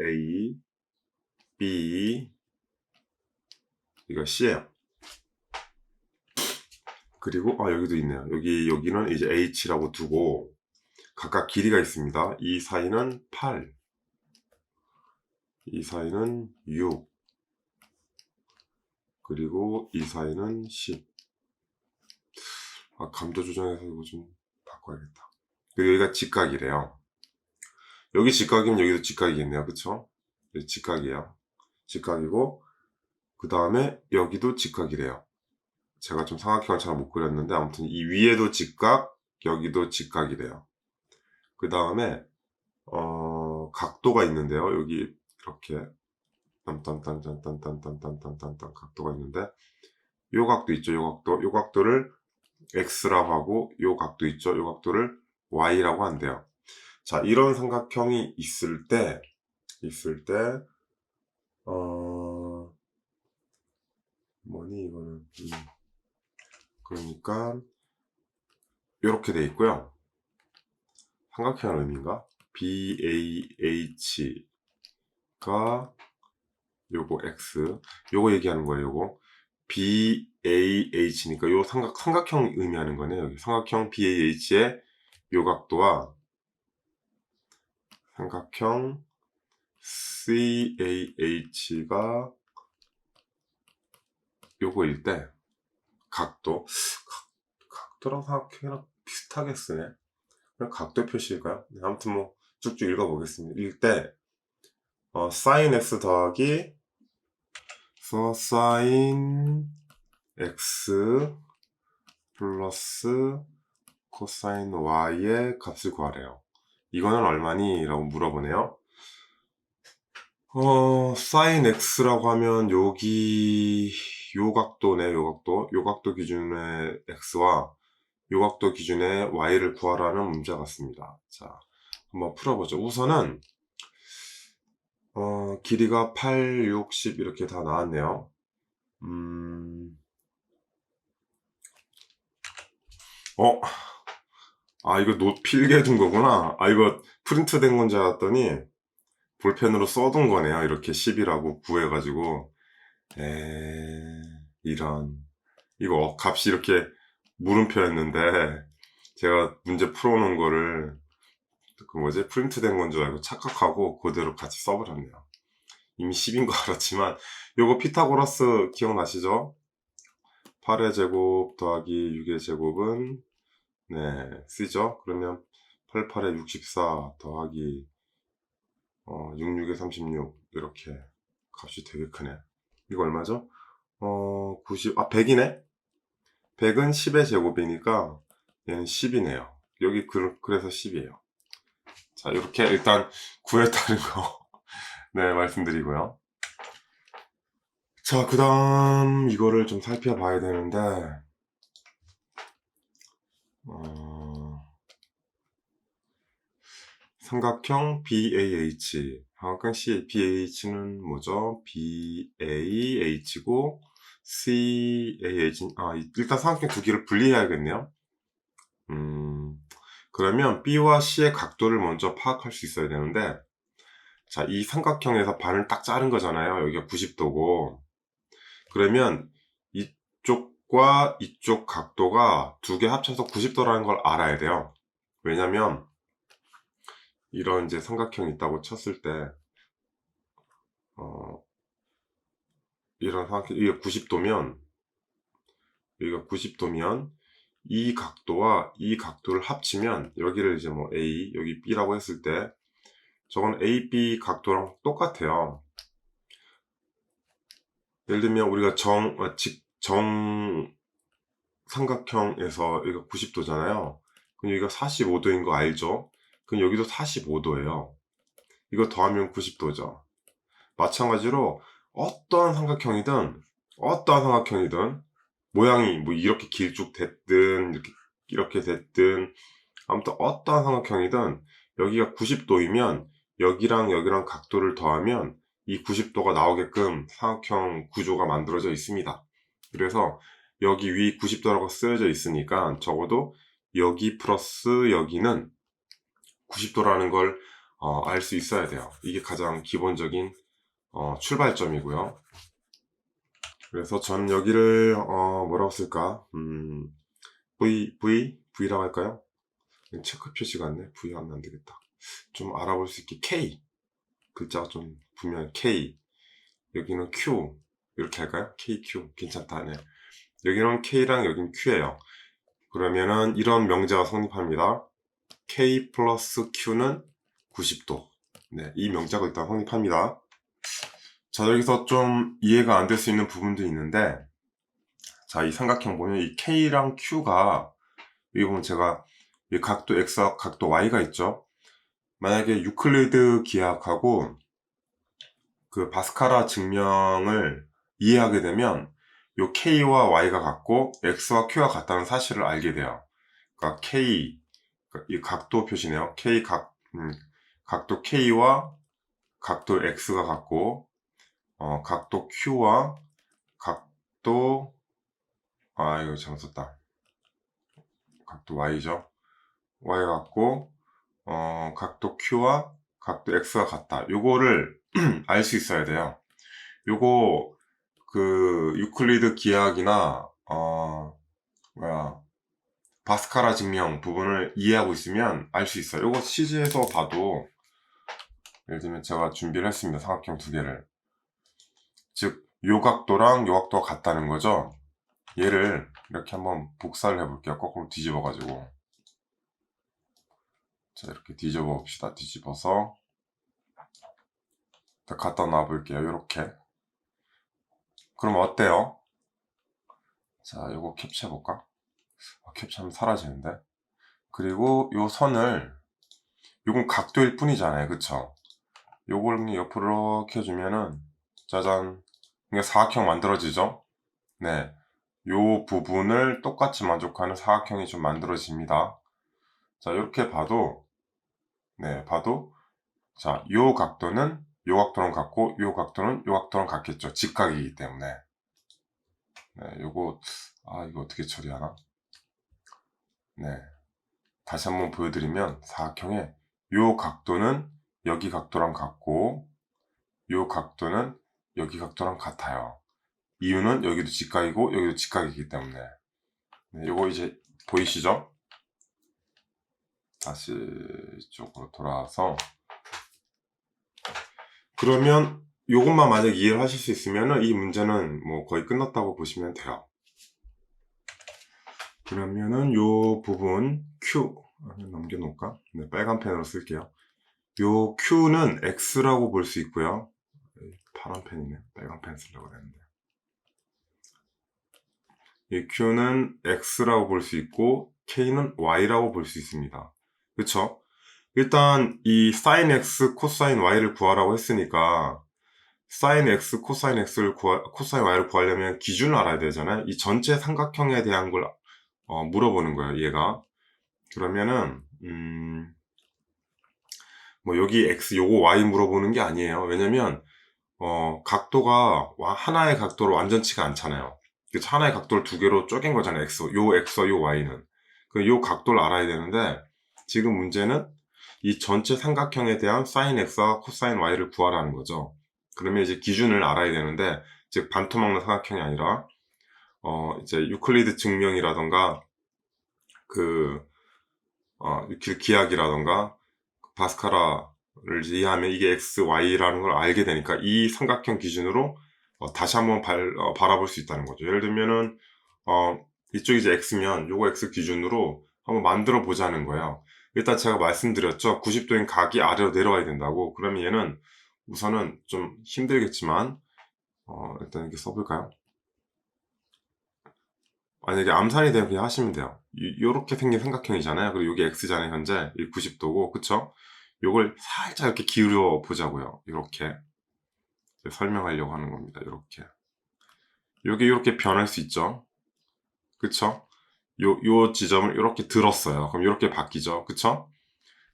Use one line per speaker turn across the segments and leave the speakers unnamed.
A, B, 이거 C예요. 그리고 아 여기도 있네요. 여기 여기는 이제 H라고 두고 각각 길이가 있습니다. 이 사이는 8, 이 사이는 6, 그리고 이 사이는 10. 아 감도 조정해서 이거 좀 바꿔야겠다. 그리고 여기가 직각이래요. 여기 직각이면 여기도 직각이겠네요. 그쵸? 여기 직각이에요. 직각이고 그 다음에 여기도 직각이래요. 제가 좀 삼각형을 잘 못 그렸는데 아무튼 이 위에도 직각, 여기도 직각이래요. 그 다음에 어, 각도가 있는데요. 여기 이렇게 딴딴딴딴딴딴딴딴딴딴 각도가 있는데 요 각도 있죠. 요 각도. 요 각도를 x라고 하고 요 각도 있죠. 요 각도를 y라고 한대요. 자, 이런 삼각형이 있을 때 있을 때 어, 뭐니 이거는 음. 그러니까 이렇게 돼 있고요. 삼각형의 의미인가? BAH가 요거 X 요거 얘기하는 거예요. 요거 BAH니까 요 삼각 삼각형 의미하는 거네요. 삼각형 BAH의 요 각도와 삼각형 CAH가 요거일 때 각도 각, 각도랑 삼각형이랑 비슷하게 쓰네. 그냥 각도 표시일까요? 네, 아무튼 뭐 쭉쭉 읽어보겠습니다. 일때 어, sin x 더하기 so sin x 플러스 코사인 y의 값을 구하래요. 이거는 얼마니? 라고 물어보네요. 어, sin x라고 하면 여기 요 각도네, 요 각도. 요 각도 기준의 x와 요 각도 기준의 y를 구하라는 문제 같습니다. 자, 한번 풀어보죠. 우선은 어, 길이가 8, 6, 10 이렇게 다 나왔네요. 음... 어? 아, 이거 노 필기해 둔 거구나. 아, 이거 프린트 된 건 줄 알았더니 볼펜으로 써둔 거네요. 이렇게 10이라고 구해가지고. 에, 이런. 이거 값이 이렇게 물음표였는데, 제가 문제 풀어놓은 거를, 그 뭐지? 프린트 된 건 줄 알고 착각하고 그대로 같이 써버렸네요. 이미 10인 거 알았지만, 요거 피타고라스 기억나시죠? 8의 제곱 더하기 6의 제곱은, 네, 쓰죠? 그러면 8, 8에 64 더하기 어, 66에 36 이렇게 값이 되게 크네. 이거 얼마죠? 어, 90, 아, 100이네? 100은 10의 제곱이니까 얘는 10이네요. 여기 그, 그래서 10이에요. 자, 이렇게 일단 구했다는 거, 네, 말씀드리고요. 자, 그 다음 이거를 좀 살펴봐야 되는데, 어, 삼각형 BAH. 삼각형 C, BAH는 뭐죠? BAH고 CAH. 아, 일단 삼각형 두 개를 분리해야겠네요. 음, 그러면 B와 C의 각도를 먼저 파악할 수 있어야 되는데, 자, 이 삼각형에서 반을 딱 자른 거잖아요. 여기가 90도고. 그러면 이쪽 과 이쪽 각도가 두 개 합쳐서 90도라는 걸 알아야 돼요. 왜냐면, 이런 이제 삼각형이 있다고 쳤을 때, 어, 이런 삼각형, 이게 90도면, 여기가 90도면, 이 각도와 이 각도를 합치면, 여기를 이제 뭐 A, 여기 B라고 했을 때, 저건 AB 각도랑 똑같아요. 예를 들면, 우리가 정, 어, 직, 정, 삼각형에서 여기가 90도잖아요. 그럼 여기가 45도인 거 알죠? 그럼 여기도 45도예요. 이거 더하면 90도죠. 마찬가지로 어떠한 삼각형이든 어떠한 삼각형이든 모양이 뭐 이렇게 길쭉 됐든 이렇게 이렇게 됐든 아무튼 어떠한 삼각형이든 여기가 90도이면 여기랑 여기랑 각도를 더하면 이 90도가 나오게끔 삼각형 구조가 만들어져 있습니다. 그래서 여기 위 90도라고 쓰여져 있으니까 적어도 여기 플러스 여기는 90도라는 걸 어, 알 수 있어야 돼요. 이게 가장 기본적인 어, 출발점이고요. 그래서 저는 여기를 어, 뭐라고 쓸까? 음, V, V, V라고 할까요? 체크 표시가 안 네. V 하면 안 되겠다. 좀 알아볼 수 있게 K 글자가 좀 분명 K 여기는 Q 이렇게 할까요? KQ 괜찮다. 네. 여기는 K랑 여기는 Q예요. 그러면은 이런 명제가 성립합니다. K 플러스 Q는 90도. 네, 이 명제가 일단 성립합니다. 자, 여기서 좀 이해가 안 될 수 있는 부분도 있는데, 자, 이 삼각형 보면 이 K랑 Q가, 여기 보면 제가 이 각도 X와 각도 Y가 있죠? 만약에 유클리드 기하학하고 그 바스카라 증명을 이해하게 되면 요 K와 Y가 같고 X와 Q가 같다는 사실을 알게 돼요. 그러니까 K, 그러니까 이 각도 표시네요. K 각, 음, 각도 K와 각도 X가 같고, 어, 각도 Q와 각도, 아, 이거 잘못 썼다. 각도 Y죠. Y 같고, 어, 각도 Q와 각도 X가 같다. 요거를 알 수 있어야 돼요. 요거, 그, 유클리드 기하학이나, 어, 뭐야, 바스카라 증명 부분을 이해하고 있으면 알 수 있어요. 요거 CG에서 봐도, 예를 들면 제가 준비를 했습니다. 삼각형 두 개를. 즉, 요 각도랑 요 각도가 같다는 거죠. 얘를 이렇게 한번 복사를 해볼게요. 거꾸로 뒤집어가지고. 자, 이렇게 뒤집어 봅시다. 뒤집어서. 자, 갖다 놔 볼게요. 이렇게. 그럼 어때요? 자, 요거 캡처해 볼까? 아, 캡처하면 사라지는데. 그리고 요 선을, 요건 각도일 뿐이잖아요. 그쵸? 요걸 옆으로 이렇게 해주면은, 짜잔. 이게 사각형 만들어지죠? 네. 요 부분을 똑같이 만족하는 사각형이 좀 만들어집니다. 자, 이렇게 봐도, 네, 봐도, 자, 요 각도는 요 각도랑 같고, 요 각도는 요 각도랑 같겠죠. 직각이기 때문에. 네, 요거, 아, 이거 어떻게 처리하나? 네. 다시 한번 보여드리면, 사각형의 요 각도는 여기 각도랑 같고, 요 각도는 여기 각도랑 같아요. 이유는 여기도 직각이고, 여기도 직각이기 때문에. 네, 요거 이제 보이시죠? 다시 이쪽으로 돌아와서 그러면 요것만 만약 이해를 하실 수 있으면 이 문제는 뭐 거의 끝났다고 보시면 돼요. 그러면은 요 부분 Q 넘겨놓을까? 네, 빨간 펜으로 쓸게요. 요 Q는 X라고 볼 수 있고요. 파란 펜이네. 빨간 펜 쓰려고 했는데. 이 Q는 X라고 볼 수 있고 K는 Y라고 볼 수 있습니다. 그쵸? 일단 이 sin x, 코사인 y를 구하라고 했으니까 sin x, 코사인 x를 구하, 코사인 y를 구하려면 기준을 알아야 되잖아요. 이 전체 삼각형에 대한 걸 어, 물어보는 거예요. 얘가 그러면은 음, 뭐 여기 x, 요거 y 물어보는 게 아니에요. 왜냐면 어, 각도가 하나의 각도로 완전치가 않잖아요. 그래서 하나의 각도를 두 개로 쪼갠 거잖아요. x, 요 x와 요 y는. 그 요 각도를 알아야 되는데 지금 문제는 이 전체 삼각형에 대한 sin x와 cosine y를 구하라는 거죠. 그러면 이제 기준을 알아야 되는데, 즉 반토막나 삼각형이 아니라 어 이제 유클리드 증명이라던가 그 어, 기하학이라던가 바스카라를 이해하면 이게 x, y라는 걸 알게 되니까 이 삼각형 기준으로 어, 다시 한번 발, 어, 바라볼 수 있다는 거죠. 예를 들면은 어, 이쪽이 이제 x면 요거 x 기준으로 한번 만들어 보자는 거예요. 일단 제가 말씀드렸죠. 90도인 각이 아래로 내려와야 된다고. 그러면 얘는 우선은 좀 힘들겠지만, 어, 일단 이렇게 써볼까요? 만약에 암산이 되면 그냥 하시면 돼요. 이렇게 생긴 삼각형이잖아요. 그리고 이게 x잖아요. 현재 90도고, 그쵸? 요걸 살짝 이렇게 기울여 보자고요. 이렇게. 설명하려고 하는 겁니다. 이렇게. 요게 이렇게 변할 수 있죠. 그쵸? 요, 요 지점을 이렇게 들었어요. 그럼 이렇게 바뀌죠. 그쵸?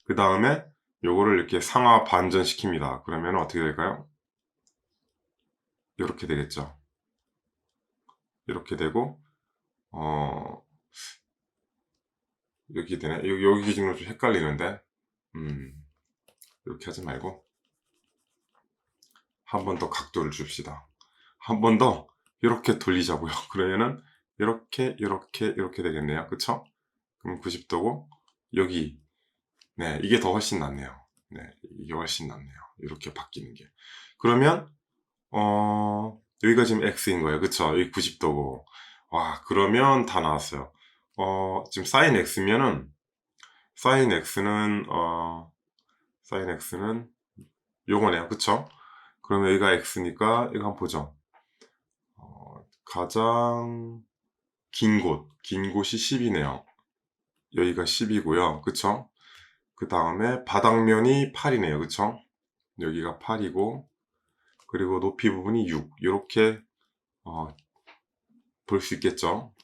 그 다음에 요거를 이렇게 상하 반전시킵니다. 그러면 어떻게 될까요? 이렇게 되겠죠. 이렇게 되고, 어, 여기 되네. 여기, 여기 기준으로 좀 헷갈리는데, 음, 이렇게 하지 말고 한 번 더 각도를 줍시다. 한 번 더 이렇게 돌리자고요. 그러면은 이렇게 이렇게 이렇게 되겠네요. 그쵸? 그럼 90도고 여기 네 이게 더 훨씬 낫네요. 네 이게 훨씬 낫네요. 이렇게 바뀌는 게 그러면 어 여기가 지금 x인 거예요. 그쵸? 여기 90도고 와 그러면 다 나왔어요. 어 지금 sin x면은 sin x는 어 sin x는 요거네요. 그쵸? 그러면 여기가 x니까 이거 한번 보죠. 어, 가장 긴 곳, 긴 곳이 10이네요. 여기가 10이고요. 그쵸? 그 다음에 바닥면이 8이네요. 그쵸? 여기가 8이고 그리고 높이 부분이 6 이렇게 어, 볼 수 있겠죠?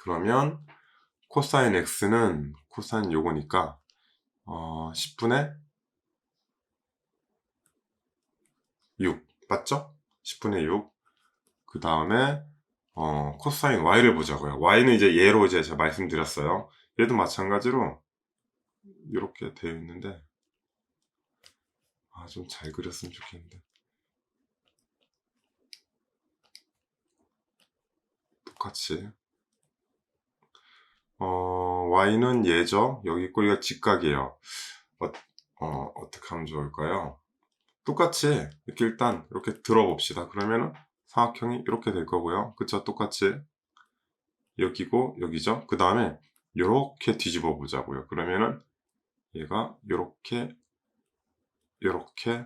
그러면 코사인 x는 코사인 요거니까 어, 10분의 6 맞죠? 10분의 6. 그 다음에 어, 코사인 y를 보자고요. y는 이제 얘로 이제 제가 말씀드렸어요. 얘도 마찬가지로 이렇게 되어 있는데 아, 좀 잘 그렸으면 좋겠는데. 똑같이. 어, y는 얘죠. 여기 있고, 이거 직각이에요. 어, 어, 어떻게 하면 좋을까요? 똑같이, 이렇게 일단, 이렇게 들어봅시다. 그러면은, 사각형이 이렇게 될 거고요. 그쵸? 똑같이. 여기고, 여기죠. 그 다음에, 이렇게 뒤집어 보자고요. 그러면은, 얘가 이렇게, 이렇게,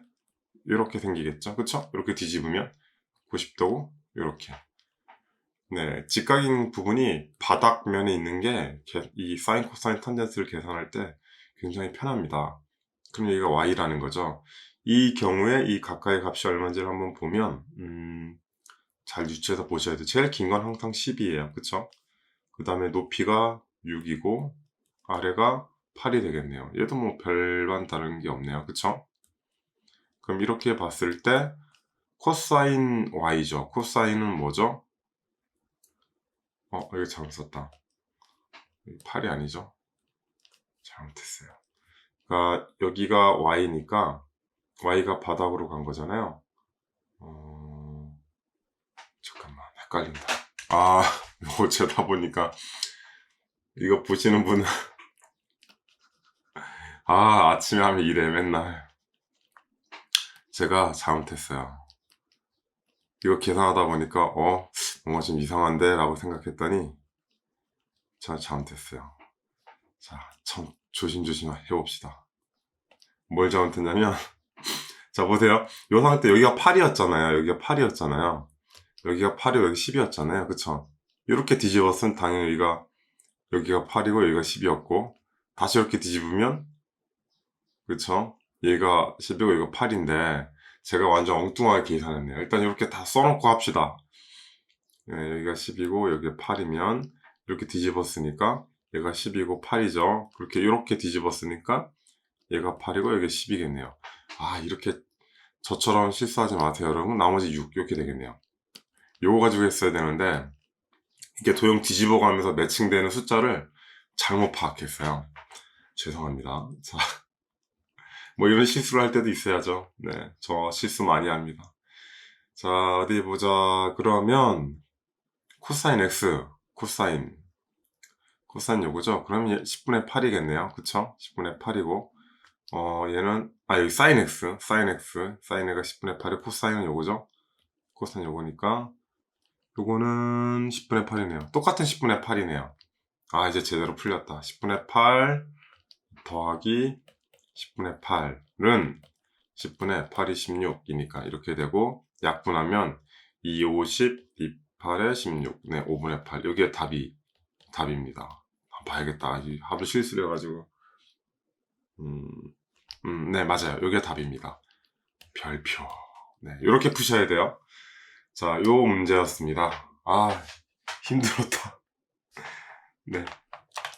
이렇게 생기겠죠? 그쵸? 이렇게 뒤집으면, 90도고, 이렇게. 네, 직각인 부분이 바닥면에 있는 게 이 사인 코사인 탄젠스를 계산할 때 굉장히 편합니다. 그럼 여기가 y라는 거죠. 이 경우에 이 가까이 값이 얼마인지를 한번 보면 음, 잘 유추해서 보셔야 돼요. 제일 긴 건 항상 10이에요. 그쵸? 그 다음에 높이가 6이고 아래가 8이 되겠네요. 얘도 뭐 별반 다른 게 없네요. 그쵸? 그럼 이렇게 봤을 때 코사인 y죠. 코사인은 뭐죠? 어, 여기 잘못 썼다. 8이 아니죠? 잘못했어요. 그러니까 여기가 y니까 y가 바닥으로 간 거잖아요. 어... 헷갈린다. 아, 이거 제다 보니까 이거 보시는 분은 아, 아침에 하면 이래 맨날. 제가 잘못했어요. 이거 계산하다 보니까 어 뭔가 좀 이상한데 라고 생각했더니 저 잘못했어요 자 참 조심조심 해봅시다 뭘 잘못했냐면 자 보세요 요 상태 여기가 8이었잖아요 여기가 8이었잖아요 여기가 8이고 여기 10이었잖아요 그쵸 이렇게 뒤집었으면 당연히 여기가 여기가 8이고 여기가 10이었고 다시 이렇게 뒤집으면 그쵸 얘가 10이고 여기가 8인데 제가 완전 엉뚱하게 계산했네요. 일단 이렇게 다 써놓고 합시다. 네, 여기가 10이고 여기가 8이면 이렇게 뒤집었으니까 얘가 10이고 8이죠. 그렇게 이렇게 뒤집었으니까 얘가 8이고 여기가 10이겠네요. 아 이렇게 저처럼 실수하지 마세요 여러분. 나머지 6 이렇게 되겠네요. 요거 가지고 했어야 되는데 이게 도형 뒤집어 가면서 매칭되는 숫자를 잘못 파악했어요. 죄송합니다. 자. 뭐 이런 실수를 할 때도 있어야죠. 네, 저 실수 많이 합니다. 자, 어디 보자. 그러면 코사인 x, 코사인, 코사인 요거죠. 그럼 10분의 8이겠네요. 그쵸? 10분의 8이고, 어, 얘는, 아, 여기 사인 x, 사인 x, 사인 애가 10분의 8이 코사인은 요거죠. 코사인 요거니까, 요거는 10분의 8이네요. 똑같은 10분의 8이네요. 아, 이제 제대로 풀렸다. 10분의 8 더하기 10분의 8은 10분의 8이 16이니까 이렇게 되고 약분하면 2, 50, 2, 8에 16, 네, 5분의 8 여기에 답이 답입니다. 봐야겠다. 이 합을 실수를 해가지고 음, 음, 네 맞아요. 여기가 답입니다. 별표. 네, 이렇게 푸셔야 돼요. 자, 요 문제였습니다. 아 힘들었다. 네.